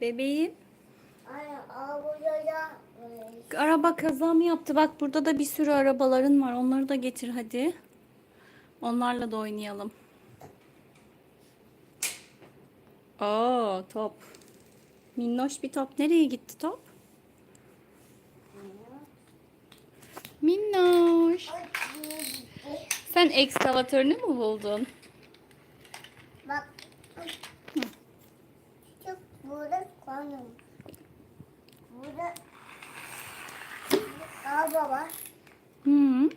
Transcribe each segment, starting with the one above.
Bebeğim. Ay, abuya Araba kaza mı yaptı? Bak burada da bir sürü arabaların var. Onları da getir hadi. Onlarla da oynayalım. Oo top. Minnoş bir top. Nereye gitti top? Minnoş. Sen ekskavatörünü mü buldun? Bak. Çok burada konum. Burada araba var. Hı.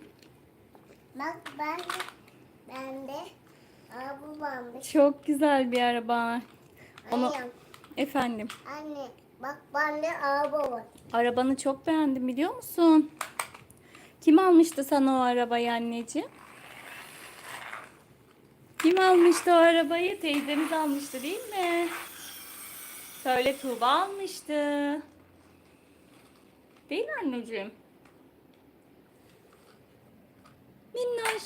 Bak ben de ben de araba varmış. Çok güzel bir araba. Onu Anne, efendim. anne bak bende araba var. Arabanı çok beğendim biliyor musun? Kim almıştı sana o arabayı anneciğim? Kim almıştı o arabayı? Teyzemiz almıştı değil mi? Söyle Tuğba almıştı. Değil mi anneciğim? Minnoş.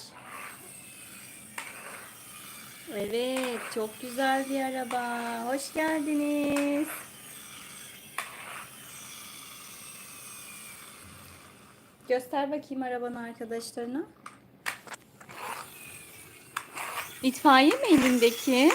Evet, çok güzel bir araba. Hoş geldiniz. Göster bakayım arabanı arkadaşlarına. İtfaiye mi elindeki?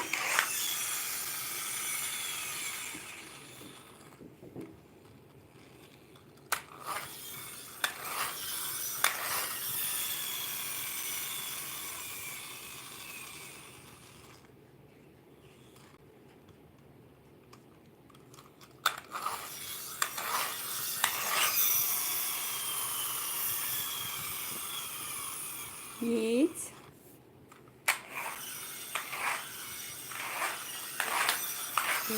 Yiğit.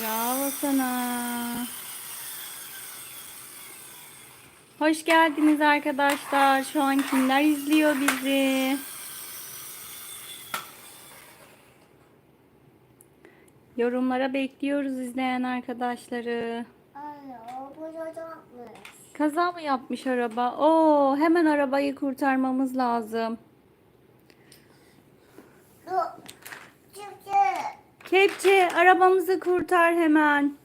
Bravo sana. Hoş geldiniz arkadaşlar. Şu an kimler izliyor bizi? Yorumlara bekliyoruz izleyen arkadaşları. Kaza mı yapmış araba? Oo, hemen arabayı kurtarmamız lazım. Kepçe, arabamızı kurtar hemen.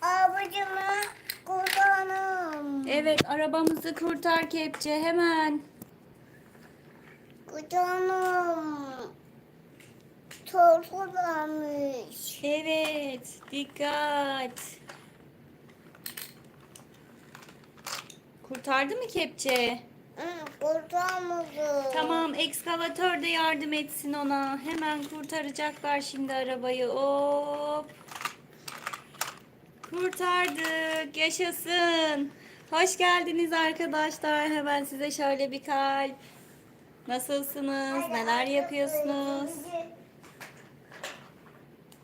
Arabacımı kurtarım. Evet, arabamızı kurtar Kepçe hemen. Kurtarım. Tortulanmış. Evet, dikkat. Kurtardı mı Kepçe? Kurtarmadı. Tamam, ekskavatör de yardım etsin ona. Hemen kurtaracaklar şimdi arabayı. Hop. Kurtardık. Yaşasın. Hoş geldiniz arkadaşlar. Hemen size şöyle bir kalp. Nasılsınız? Neler yapıyorsunuz?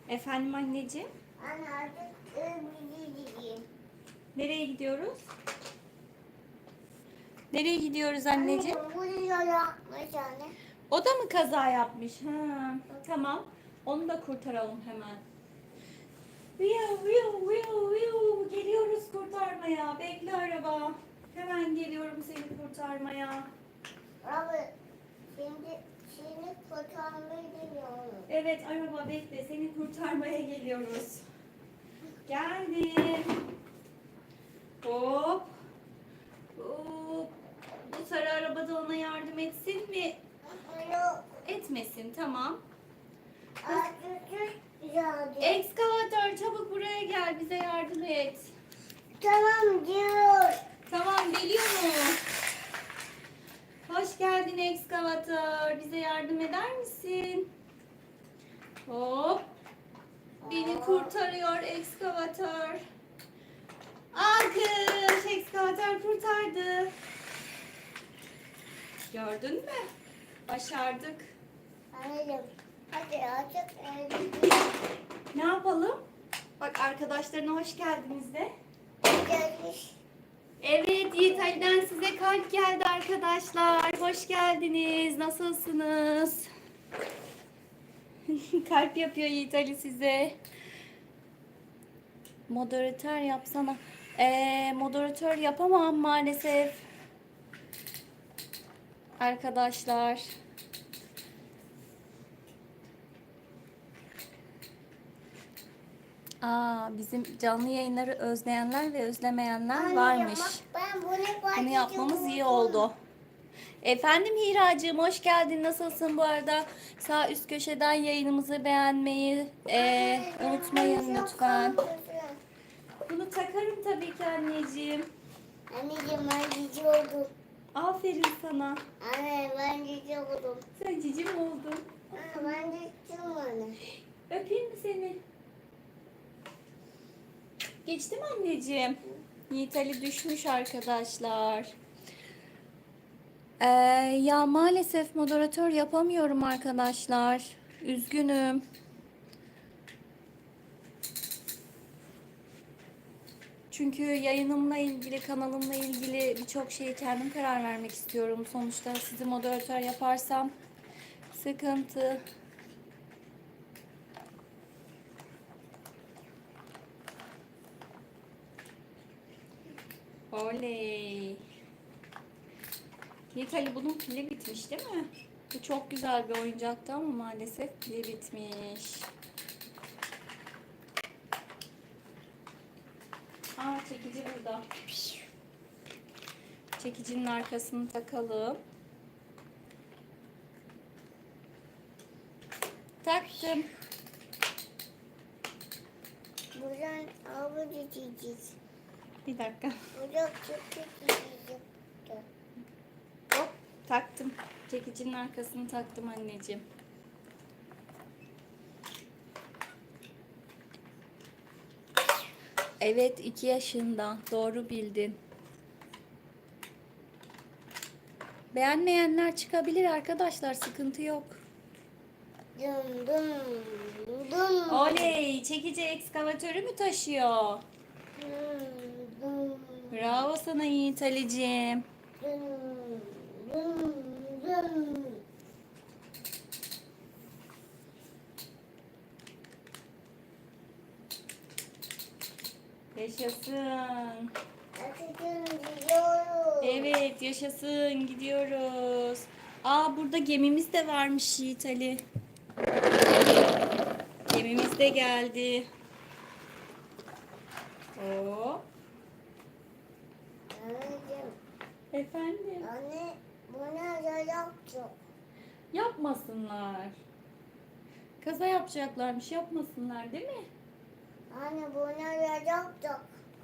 Efendim anneciğim? Öbürü Nereye gidiyoruz? Nereye gidiyoruz anneciğim? O da mı kaza yapmış? Ha, tamam. Onu da kurtaralım hemen. Viu, viu, viu, viu. Geliyoruz kurtarmaya. Bekle araba. Hemen geliyorum seni kurtarmaya. Abi şimdi şimdi kurtarmayı demiyorum. Evet araba bekle. Seni kurtarmaya geliyoruz. Geldim. Hop. Hop. Bu sarı arabada ona yardım etsin mi? Yok. Etmesin tamam. Ekskavatör çabuk buraya gel bize yardım et. Tamam diyor. Tamam geliyor mu? Hoş geldin ekskavatör. Bize yardım eder misin? Hop. Beni kurtarıyor ekskavatör. Alkış. Ekskavatör kurtardı. Gördün mü? Başardık. Anneciğim. Hadi evde Ne yapalım? Bak arkadaşlarına hoş geldiniz de. gelmiş. Evet Yiğit Ali'den size kalp geldi arkadaşlar. Hoş geldiniz. Nasılsınız? kalp yapıyor Yiğit Ali size. Moderatör yapsana. Ee, moderatör yapamam maalesef. Arkadaşlar. Aa, bizim canlı yayınları özleyenler ve özlemeyenler Anneciğim, varmış. bak Ben bunu Bunu yapmamız iyi oldu. Efendim Hiracığım hoş geldin. Nasılsın bu arada? Sağ üst köşeden yayınımızı beğenmeyi e, unutmayın lütfen. Bunu takarım tabii ki anneciğim. Anneciğim ben cici oldum. Aferin sana. Anne ben cici oldum. Sen cicim oldun. Anne ben cici anne. Öpeyim mi seni? Geçti mi anneciğim? Yiğit Ali düşmüş arkadaşlar. Ee, ya maalesef moderatör yapamıyorum arkadaşlar. Üzgünüm. Çünkü yayınımla ilgili, kanalımla ilgili birçok şeye kendim karar vermek istiyorum. Sonuçta sizi moderatör yaparsam sıkıntı. Oley. Yiğit bunun pili bitmiş değil mi? Bu çok güzel bir oyuncaktı ama maalesef pili bitmiş. Aa çekici burada. Çekicinin arkasını takalım. Taktım. Buradan avucu cici. Bir dakika. Hop taktım. Çekicinin arkasını taktım anneciğim. Evet iki yaşında. Doğru bildin. Beğenmeyenler çıkabilir arkadaşlar. Sıkıntı yok. Dum dum dum. Oley! Çekici ekskavatörü mü taşıyor? Dum Bravo sana Yiğit Ali'ciğim. Yaşasın. Evet yaşasın gidiyoruz. Aa burada gemimiz de varmış Yiğit Ali. Gemimiz de geldi. Oo. Anneciğim, Efendim. anne buna da yaptı. Yapmasınlar. Kaza yapacaklarmış yapmasınlar değil mi? Anne buna da yaptı.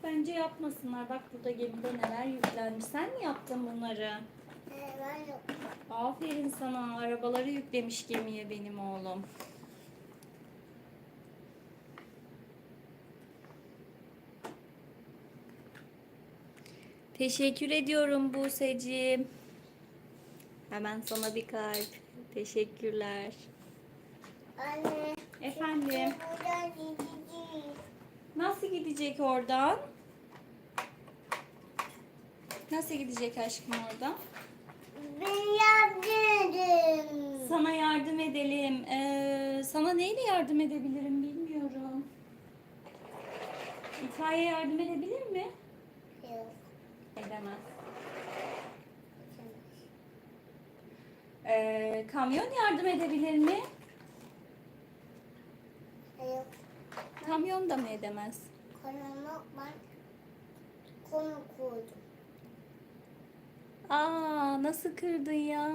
Bence yapmasınlar. Bak burada gemide neler yüklenmiş. Sen mi yaptın bunları? Ee, ben yaptım. Aferin sana. Arabaları yüklemiş gemiye benim oğlum. Teşekkür ediyorum Buse'cim. Hemen sana bir kalp. Teşekkürler. Anne. Efendim. Nasıl gidecek oradan? Nasıl gidecek aşkım oradan? Ben yaptım. Sana yardım edelim. Ee, sana neyle yardım edebilirim bilmiyorum. İtfaiye yardım edebilir. Edemez. Ee, kamyon yardım edebilir mi? Yok. Kamyon da mı edemez? Kanalıma ben konu koydum. Aa nasıl kırdın ya?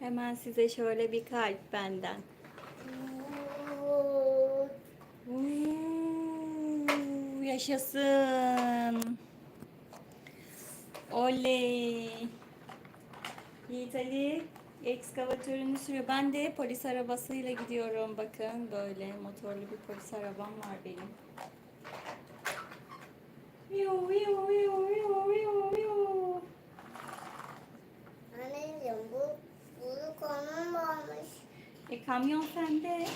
Hemen size şöyle bir kalp benden. Uuu, yaşasın. Oley. Yiğit Ali ekskavatörünü sürüyor. Ben de polis arabasıyla gidiyorum. Bakın böyle motorlu bir polis arabam var benim. Viu, viu, viu, viu, viu, viu. Anneciğim bu bunu konum varmış. E kamyon sende.